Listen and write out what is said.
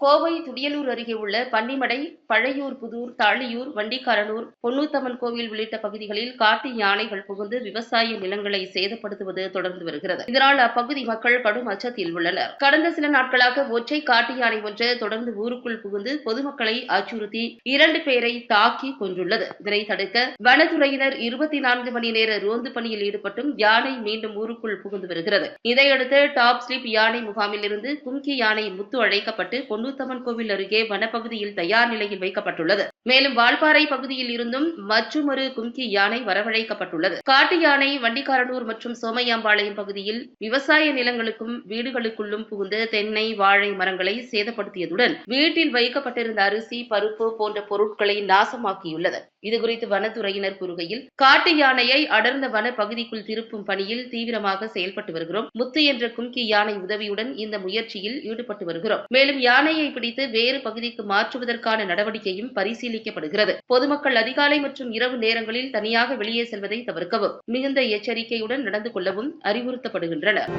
கோவை துடியலூர் அருகே உள்ள பன்னிமடை பழையூர் புதூர் தாளியூர் வண்டிக்காரனூர் பொன்னூத்தம்மன் கோவில் உள்ளிட்ட பகுதிகளில் காட்டு யானைகள் புகுந்து விவசாய நிலங்களை சேதப்படுத்துவது தொடர்ந்து வருகிறது. இதனால் அப்பகுதி மக்கள் கடும் அச்சத்தில் உள்ளனர். கடந்த சில நாட்களாக ஒற்றை காட்டு யானை ஒன்று தொடர்ந்து ஊருக்குள் புகுந்து பொதுமக்களை அச்சுறுத்தி இரண்டு பேரை தாக்கி கொன்றுள்ளது. இதனை தடுக்க வனத்துறையினர் இருபத்தி நான்கு மணி நேர ரோந்து பணியில் ஈடுபட்டும் யானை மீண்டும் ஊருக்குள் புகுந்து வருகிறது. இதையடுத்து டாப் ஸ்லிப் யானை முகாமில் இருந்து கும்கி யானை முத்து அழைக்கப்பட்டு பொன்னூத்தம்மன் கோவில் அருகே வனப்பகுதியில் தயார் நிலையில் வைக்கப்பட்டுள்ளது. மேலும் வால்பாறை பகுதியில் இருந்தும் மற்றொரு கும்கி யானை வரவழைக்கப்பட்டுள்ளது. காட்டு யானை வண்டிக்காரனூர் மற்றும் சோமையாம்பாளையம் பகுதியில் விவசாய நிலங்களுக்கும் வீடுகளுக்குள்ளும் புகுந்து தென்னை வாழை மரங்களை சேதப்படுத்தியதுடன் வீட்டில் வைக்கப்பட்டிருந்த அரிசி பருப்பு போன்ற பொருட்களை நாசமாக்கியுள்ளது. இதுகுறித்து வனத்துறையினர் கூறுகையில் காட்டு யானையை அடர்ந்த வன பகுதிக்குள் திருப்பும் பணியில் தீவிரமாக செயல்பட்டு வருகிறோம். முத்து என்ற கும்கி யானை உதவியுடன் இந்த முயற்சியில் ஈடுபட்டு வருகிறோம். மேலும் யானை யானையை பிடித்து வேறு பகுதிக்கு மாற்றுவதற்கான நடவடிக்கையும் பரிசீலிக்கப்படுகிறது. பொதுமக்கள் அதிகாலை மற்றும் இரவு நேரங்களில் தனியாக வெளியே செல்வதை தவிர்க்கவும் மிகுந்த எச்சரிக்கையுடன் நடந்து கொள்ளவும் அறிவுறுத்தப்படுகின்றனர்.